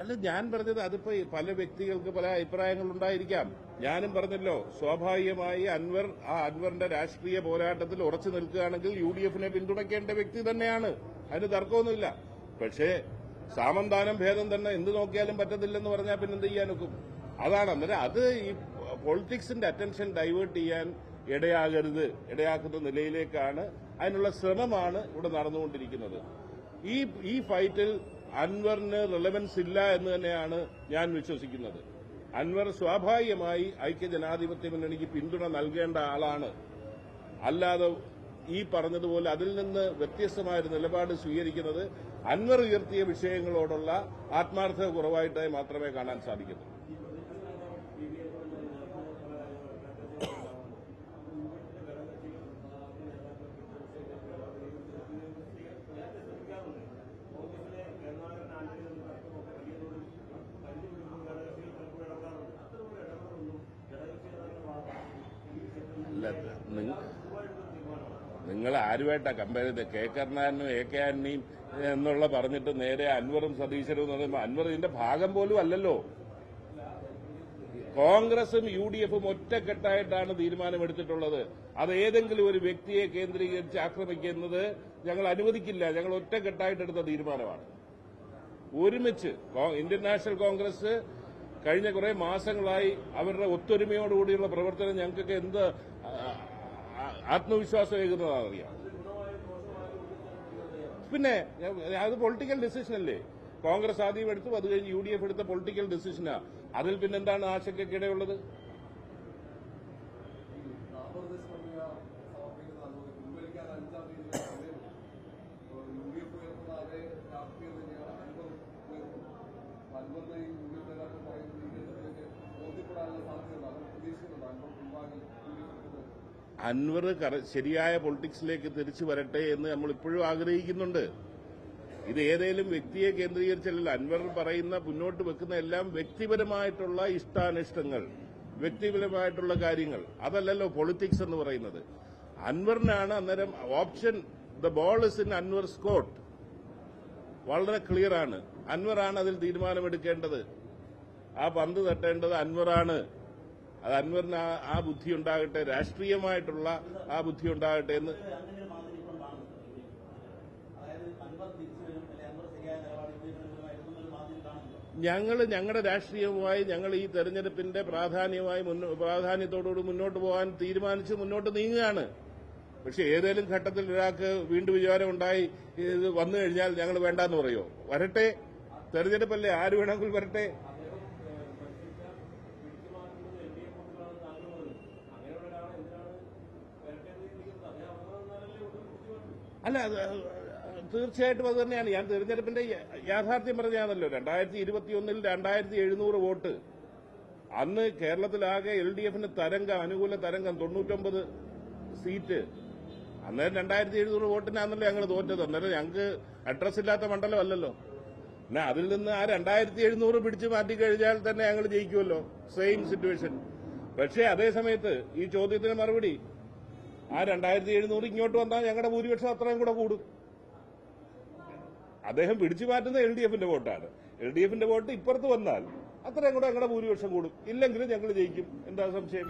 അല്ല ഞാൻ പറഞ്ഞത് അതിപ്പോ പല വ്യക്തികൾക്ക് പല അഭിപ്രായങ്ങൾ ഉണ്ടായിരിക്കാം ഞാനും പറഞ്ഞല്ലോ സ്വാഭാവികമായി അൻവർ ആ അൻവറിന്റെ രാഷ്ട്രീയ പോരാട്ടത്തിൽ ഉറച്ചു നിൽക്കുകയാണെങ്കിൽ യു ഡി എഫിനെ പിന്തുണയ്ക്കേണ്ട വ്യക്തി തന്നെയാണ്. അതിന് തർക്കമൊന്നുമില്ല. പക്ഷേ സാമന്താനം ഭേദം തന്നെ എന്ത് നോക്കിയാലും പറ്റത്തില്ലെന്ന് പറഞ്ഞാൽ പിന്നെ എന്ത് ചെയ്യാനൊക്കും അതാണ്. അന്നേരം അത് ഈ പൊളിറ്റിക്സിന്റെ അറ്റൻഷൻ ഡൈവേർട്ട് ചെയ്യാൻ ഇടയാകരുത്. ഇടയാക്കുന്ന നിലയിലേക്കാണ്. അതിനുള്ള ശ്രമമാണ് ഇവിടെ നടന്നുകൊണ്ടിരിക്കുന്നത്. ഈ ഈ ഫൈറ്റിൽ അൻവറിന് റിലവൻസ് ഇല്ല എന്ന് തന്നെയാണ് ഞാൻ വിശ്വസിക്കുന്നത്. അൻവർ സ്വാഭാവികമായി ഐക്യ ജനാധിപത്യ മുന്നണിക്ക് പിന്തുണ നൽകേണ്ട ആളാണ്. അല്ലാതെ ഈ പറഞ്ഞതുപോലെ അതിൽ നിന്ന് വ്യത്യസ്തമായ ഒരു നിലപാട് സ്വീകരിക്കുന്നത് അൻവർ ഉയർത്തിയ വിഷയങ്ങളോടുള്ള ആത്മാർത്ഥത കുറവായിട്ടായി മാത്രമേ കാണാൻ സാധിക്കൂ അല്ല നിങ്ങ- നിങ്ങൾ ആരുമായിട്ടാ കമ്പയർ ചെയ്ത്? കെ. കരുണാകരനും എ. കെ. ആന്റണിയും എന്നുള്ള പറഞ്ഞിട്ട് നേരെ അൻവറും സതീശനും എന്ന് പറയുമ്പോൾ അൻവർ ഇതിന്റെ ഭാഗം പോലും അല്ലല്ലോ. കോൺഗ്രസും യു ഡി എഫും ഒറ്റക്കെട്ടായിട്ടാണ് തീരുമാനമെടുത്തിട്ടുള്ളത്. അത് ഏതെങ്കിലും ഒരു വ്യക്തിയെ കേന്ദ്രീകരിച്ച് ആക്രമിക്കുന്നത് ഞങ്ങൾ അനുവദിക്കില്ല. ഞങ്ങൾ ഒറ്റക്കെട്ടായിട്ടെടുത്ത തീരുമാനമാണ്. ഒരുമിച്ച് ഇന്ത്യൻ നാഷണൽ കോൺഗ്രസ് കഴിഞ്ഞ കുറെ മാസങ്ങളായി അവരുടെ ഒത്തൊരുമയോടുകൂടിയുള്ള പ്രവർത്തനം ഞങ്ങൾക്കൊക്കെ എന്ത് ആ, ആ, പിന്നെ അത് പൊളിറ്റിക്കൽ ഡിസിഷൻ അല്ലേ? കോൺഗ്രസ് ആദ്യം എടുത്തു അത് കഴിഞ്ഞ് യു ഡി എഫ് എടുത്ത പൊളിറ്റിക്കൽ ഡിസിഷനാ അതിൽ പിന്നെന്താണ് ആശങ്കയ്ക്കിടയുള്ളത് നാമനിർദ്ദേശ പത്രിക സമർപ്പിക്കുന്ന അനുമതി പിൻവലിക്കാൻ അഞ്ചാം തീയതി സമയമുണ്ട് യു ഡി എഫ് ഉയർത്തുന്ന അതേ രാഷ്ട്രീയം തന്നെയാണ് അൻവർ ഉയർത്തുന്നത് അൻവറിന്റെ ഈ യു ഡി എഫ് നേതാക്കൾ പറയുന്ന രീതിയിലേക്ക് ബോധ്യപ്പെടാനുള്ള സാധ്യതയുണ്ട് അവർ പ്രതീക്ഷിക്കുന്നുണ്ട് അൻവർ പിൻവാങ്ങി യു ഡി എഫ് എടുക്കുന്നത് അൻവർ ശരിയായ പൊളിറ്റിക്സിലേക്ക് തിരിച്ചു വരട്ടെ എന്ന് നമ്മൾ ഇപ്പോഴും ആഗ്രഹിക്കുന്നുണ്ട്. ഇത് ഏതെങ്കിലും വ്യക്തിയെ കേന്ദ്രീകരിച്ചല്ല അൻവർ പറയുന്ന മുന്നോട്ട് വെക്കുന്ന എല്ലാം വ്യക്തിപരമായിട്ടുള്ള ഇഷ്ടാനിഷ്ടങ്ങൾ വ്യക്തിപരമായിട്ടുള്ള കാര്യങ്ങൾ. അതല്ലല്ലോ പൊളിറ്റിക്സ് എന്ന് പറയുന്നത്. അൻവറിനാണ് അന്നേരം option the ball is in Anvar Scott വളരെ ക്ലിയർ ആണ് അൻവറാണ് അതിൽ തീരുമാനമെടുക്കേണ്ടത്. ആ പന്ത് തട്ടേണ്ടത് അൻവറാണ്. അത് അൻവറിന് ആ- ബുദ്ധി ഉണ്ടാകട്ടെ രാഷ്ട്രീയമായിട്ടുള്ള ആ ബുദ്ധി ഉണ്ടാകട്ടെ എന്ന് ഞങ്ങൾ ഞങ്ങളുടെ രാഷ്ട്രീയവുമായി ഞങ്ങൾ ഈ തെരഞ്ഞെടുപ്പിന്റെ പ്രാധാന്യമായി പ്രാധാന്യത്തോടുകൂടി മുന്നോട്ട് പോകാൻ തീരുമാനിച്ച് മുന്നോട്ട് നീങ്ങുകയാണ്. പക്ഷെ ഏതെങ്കിലും ഘട്ടത്തിൽ ഒരാൾക്ക് വീണ്ടും വിചാരം ഉണ്ടായി ഇത് വന്നു കഴിഞ്ഞാൽ ഞങ്ങൾ വേണ്ടെന്ന് പറയുമോ വരട്ടെ. തെരഞ്ഞെടുപ്പല്ലേ ആര് വേണമെങ്കിൽ വരട്ടെ. അല്ല തീർച്ചയായിട്ടും അത് തന്നെയാണ്. ഞാൻ തെരഞ്ഞെടുപ്പിന്റെ യാഥാർത്ഥ്യം പറഞ്ഞാണല്ലോ രണ്ടായിരത്തി ഇരുപത്തിയൊന്നിൽ രണ്ടായിരത്തി എഴുന്നൂറ് വോട്ട്. അന്ന് കേരളത്തിലാകെ എൽ ഡി എഫിന് തരംഗം അനുകൂല തരംഗം തൊണ്ണൂറ്റൊമ്പത് സീറ്റ്. അന്നേരം രണ്ടായിരത്തി എഴുന്നൂറ് വോട്ടിനാണല്ലോ ഞങ്ങൾ തോറ്റത്. അന്നേരം ഞങ്ങൾക്ക് അഡ്രസ് ഇല്ലാത്ത മണ്ഡലം അല്ലല്ലോ. എന്നാ അതിൽ നിന്ന് ആ രണ്ടായിരത്തി എഴുന്നൂറ് പിടിച്ചു മാറ്റി കഴിഞ്ഞാൽ തന്നെ ഞങ്ങൾ ജയിക്കുമല്ലോ. സെയിം സിറ്റുവേഷൻ പക്ഷേ അതേസമയത്ത് ഈ ചോദ്യത്തിന് മറുപടി ആ രണ്ടായിരത്തി എഴുന്നൂറ് ഇങ്ങോട്ട് വന്നാൽ ഞങ്ങളുടെ ഭൂരിപക്ഷം അത്രയും കൂടെ കൂടും. അദ്ദേഹം പിടിച്ചു മാറ്റുന്ന എൽ ഡി എഫിന്റെ വോട്ടാണ്. എൽ ഡി എഫിന്റെ വോട്ട് ഇപ്പുറത്ത് വന്നാൽ അത്രയും കൂടെ ഞങ്ങളുടെ ഭൂരിപക്ഷം കൂടും. ഇല്ലെങ്കിലും ഞങ്ങൾ ജയിക്കും. എന്താ സംശയം?